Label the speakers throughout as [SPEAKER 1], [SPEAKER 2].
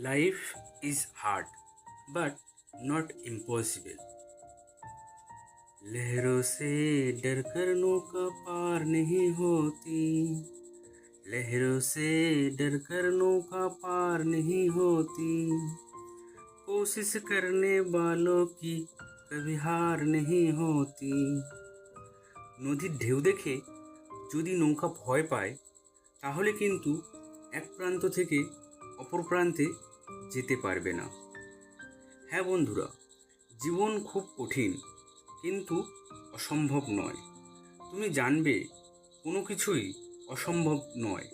[SPEAKER 1] Life is hard, but not impossible. लहरों से डर कर नौका पार नहीं होती लहरों से डर कर नौका पार नहीं होती कोशिश करने वालों की कभी हार नहीं होती নদীর ঢেউ দেখে যদি নৌকা ভয় পায় তাহলে কিন্তু এক প্রান্ত থেকে অপর প্রান্তে যেতে পারবে না। হ্যাঁ বন্ধুরা, জীবন খুব কঠিন, কিন্তু অসম্ভব নয়। তুমি জানবে, কোনো কিছুই অসম্ভব নয়।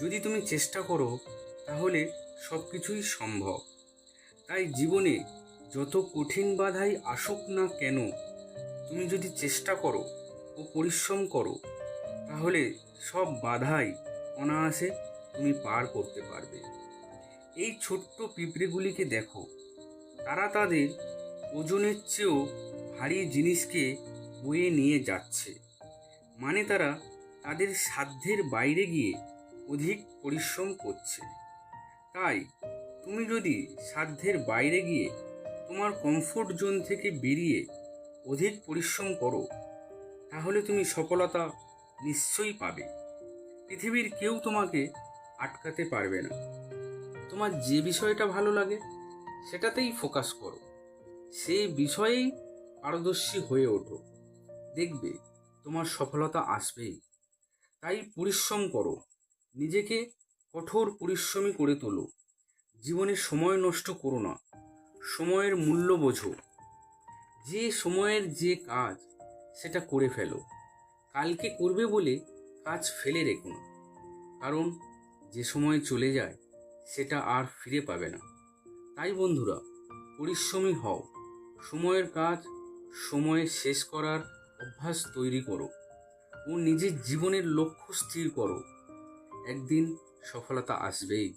[SPEAKER 1] যদি তুমি চেষ্টা করো, তাহলে সব কিছুই সম্ভব। তাই জীবনে যত কঠিন বাধাই আসুক না কেন, তুমি যদি চেষ্টা করো ও পরিশ্রম করো, তাহলে সব বাধাই অনায়াসে তুমি পার করতে পারবে। এই ছোট্ট পিঁপড়েগুলিকে দেখো। তারা তাদের ওজনের চেয়েও ভারী জিনিসকে বয়ে নিয়ে যাচ্ছে। মানে তারা তাদের সাধ্যের বাইরে গিয়ে অধিক পরিশ্রম করছে। তাই তুমি যদি সাধ্যের বাইরে গিয়ে তোমার কমফোর্ট জোন থেকে বেরিয়ে অধিক পরিশ্রম করো, তাহলে তুমি সফলতা নিশ্চয়ই পাবে। পৃথিবীর কেউ তোমাকে আটকাতে পারবে না। তোমার যে বিষয়টা ভালো লাগে, সেটাতেই ফোকাস করো। সেই বিষয়েই পারদর্শী হয়ে ওঠো। দেখবে তোমার সফলতা আসবেই। তাই পরিশ্রম করো। নিজেকে কঠোর পরিশ্রমী করে তোলো। জীবনে সময় নষ্ট করো না। সময়ের মূল্য বোঝো। যে সময়ের যে কাজ, সেটা করে ফেলো। কালকে করবে বলে কাজ ফেলে রেখো না। কারণ যে সময় চলে যায় সেটা আর ফিরে পাবে না। তাই বন্ধুরা, পরিশ্রমী হও। সময়ের কাজ, সময়ে শেষ করার অভ্যাস তৈরি করো ও নিজের জীবনের লক্ষ্য স্থির করো। একদিন সফলতা আসবেই।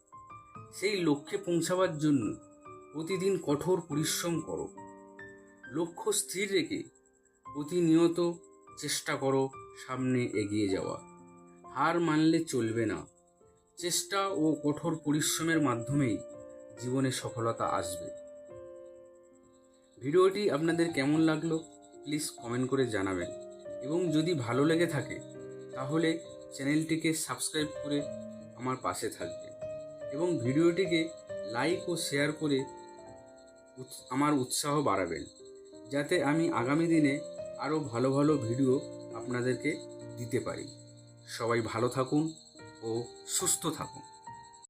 [SPEAKER 1] সেই লক্ষ্যে পৌঁছাবার জন্য প্রতিদিন কঠোর পরিশ্রম করো। লক্ষ্য স্থির রেখে প্রতিনিয়ত চেষ্টা করো সামনে এগিয়ে যাওয়া। হার মানলে চলবে না। চেষ্টা ও কঠোর পরিশ্রমের মাধ্যমেই জীবনে সফলতা আসবে। ভিডিওটি আপনাদের কেমন লাগল প্লিজ কমেন্ট করে জানাবেন। এবং যদি ভালো লেগে থাকে, তাহলে চ্যানেলটিকে সাবস্ক্রাইব করে আমার পাশে থাকবে। এবং ভিডিওটিকে লাইক ও শেয়ার করে আমার উৎসাহ বাড়াবেন। যাতে আমি আগামী দিনে আরও ভালো ভালো ভিডিও আপনাদেরকে দিতে পারি। সবাই ভালো থাকুন। ও সুস্থ থাকুন।